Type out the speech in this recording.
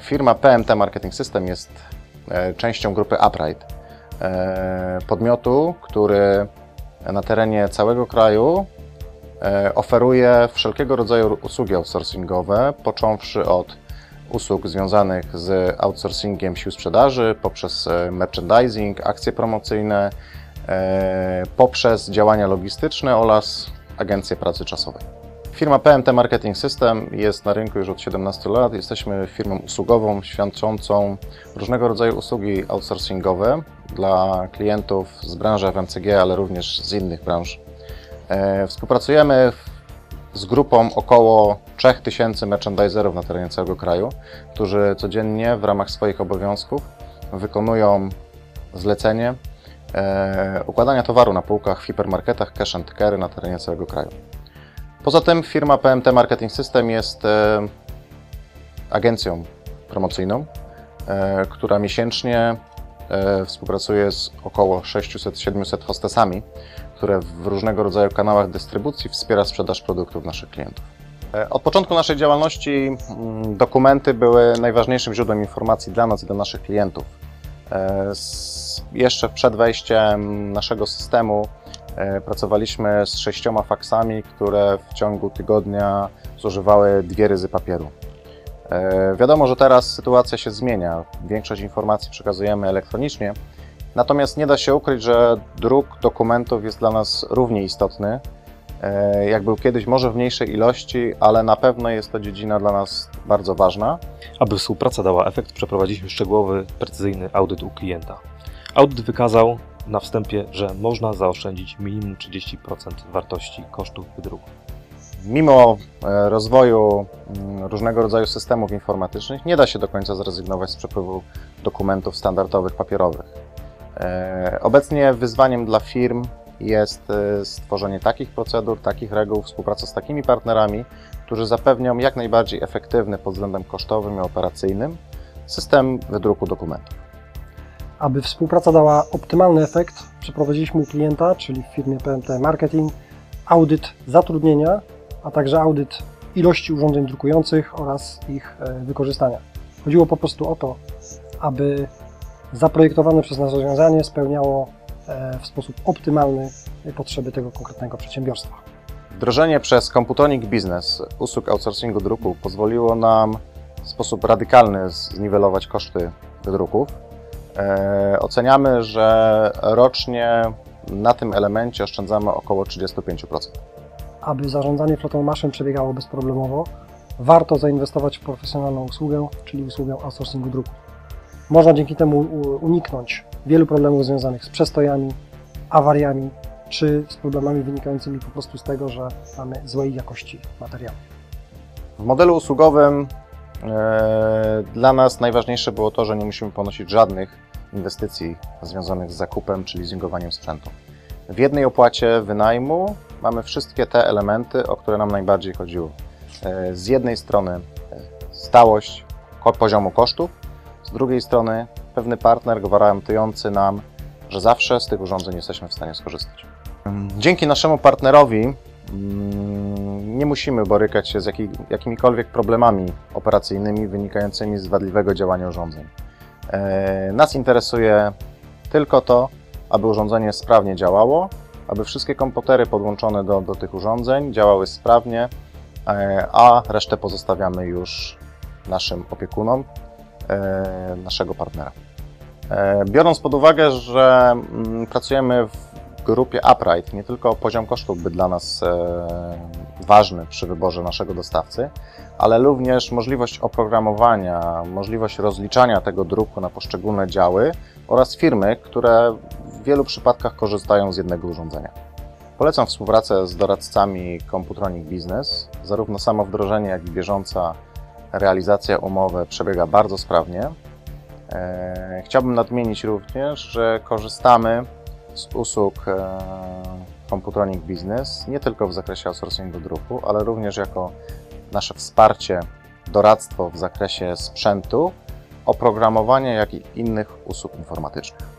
Firma PMT Marketing System jest e, częścią grupy Upright, e, podmiotu, który na terenie całego kraju e, oferuje wszelkiego rodzaju usługi outsourcingowe, począwszy od usług związanych z outsourcingiem sił sprzedaży, poprzez merchandising, akcje promocyjne, poprzez działania logistyczne oraz agencje pracy czasowej. Firma PMT Marketing System jest na rynku już od 17 lat. Jesteśmy firmą usługową świadczącą różnego rodzaju usługi outsourcingowe dla klientów z branży FMCG, ale również z innych branż. E, Współpracujemy z grupą około 3000 merchandiserów na terenie całego kraju, którzy codziennie w ramach swoich obowiązków wykonują zlecenie e, układania towaru na półkach w hipermarketach, cash and carry na terenie całego kraju. Poza tym firma PMT Marketing System jest e, agencją promocyjną, e, która miesięcznie e, współpracuje z około 600-700 hostesami, które w różnego rodzaju kanałach dystrybucji wspiera sprzedaż produktów naszych klientów. Od początku naszej działalności mm, dokumenty były najważniejszym źródłem informacji dla nas i dla naszych klientów. Jeszcze przed wejściem naszego systemu pracowaliśmy z sześcioma faksami, które w ciągu tygodnia zużywały dwie ryzy papieru. E, Wiadomo, że teraz sytuacja się zmienia. Większość informacji przekazujemy elektronicznie, natomiast nie da się ukryć, że druk dokumentów jest dla nas równie istotny. E, Jak był kiedyś, może w mniejszej ilości, ale na pewno jest to dziedzina dla nas bardzo ważna. Aby współpraca dała efekt, przeprowadziliśmy szczegółowy, precyzyjny audyt u klienta. Audyt wykazał na wstępie, że można zaoszczędzić minimum 30% wartości kosztów wydruku. Mimo e, rozwoju mm, różnego rodzaju systemów informatycznych, nie da się do końca zrezygnować z przepływu dokumentów standardowych, papierowych. E, Obecnie wyzwaniem dla firm jest e, stworzenie takich procedur, takich reguł, współpraca z takimi partnerami, którzy zapewnią jak najbardziej efektywny pod względem kosztowym i operacyjnym system wydruku dokumentów. Aby współpraca dała optymalny efekt, przeprowadziliśmy u klienta, czyli w firmie PMT Marketing, audyt zatrudnienia, a także audyt ilości urządzeń drukujących oraz ich e, wykorzystania. Chodziło po prostu o to, aby zaprojektowane przez nas rozwiązanie spełniało e, w sposób optymalny potrzeby tego konkretnego przedsiębiorstwa. Wdrożenie przez Computonic Business usług outsourcingu druku pozwoliło nam w sposób radykalny zniwelować koszty wydruków. E, oceniamy, że rocznie na tym elemencie oszczędzamy około 35%. Aby zarządzanie flotą maszyn przebiegało bezproblemowo, warto zainwestować w profesjonalną usługę, czyli usługę outsourcingu druku. Można dzięki temu uniknąć wielu problemów związanych z przestojami, awariami czy z problemami wynikającymi po prostu z tego, że mamy złej jakości materiału. W modelu usługowym dla nas najważniejsze było to, że nie musimy ponosić żadnych inwestycji związanych z zakupem czy leasingowaniem sprzętu. W jednej opłacie wynajmu mamy wszystkie te elementy, o które nam najbardziej chodziło. E, Z jednej strony e, stałość poziomu kosztów, z drugiej strony pewny partner gwarantujący nam, że zawsze z tych urządzeń jesteśmy w stanie skorzystać. Dzięki naszemu partnerowi nie musimy borykać się z jaki, jakimikolwiek problemami operacyjnymi wynikającymi z wadliwego działania urządzeń. E, Nas interesuje tylko to, aby urządzenie sprawnie działało, aby wszystkie komputery podłączone do, do tych urządzeń działały sprawnie, e, a resztę pozostawiamy już naszym opiekunom, e, naszego partnera. Biorąc pod uwagę, że mm, pracujemy w grupie Upright, nie tylko poziom kosztów był dla nas e, ważny przy wyborze naszego dostawcy, ale również możliwość oprogramowania, możliwość rozliczania tego druku na poszczególne działy oraz firmy, które w wielu przypadkach korzystają z jednego urządzenia. Polecam współpracę z doradcami Computronic Business. Zarówno samo wdrożenie, jak i bieżąca realizacja umowy przebiega bardzo sprawnie. E, Chciałbym nadmienić również, że korzystamy z usług e, Computronic Business nie tylko w zakresie outsourcingu druku, ale również jako nasze wsparcie, doradztwo w zakresie sprzętu, oprogramowania, jak i innych usług informatycznych.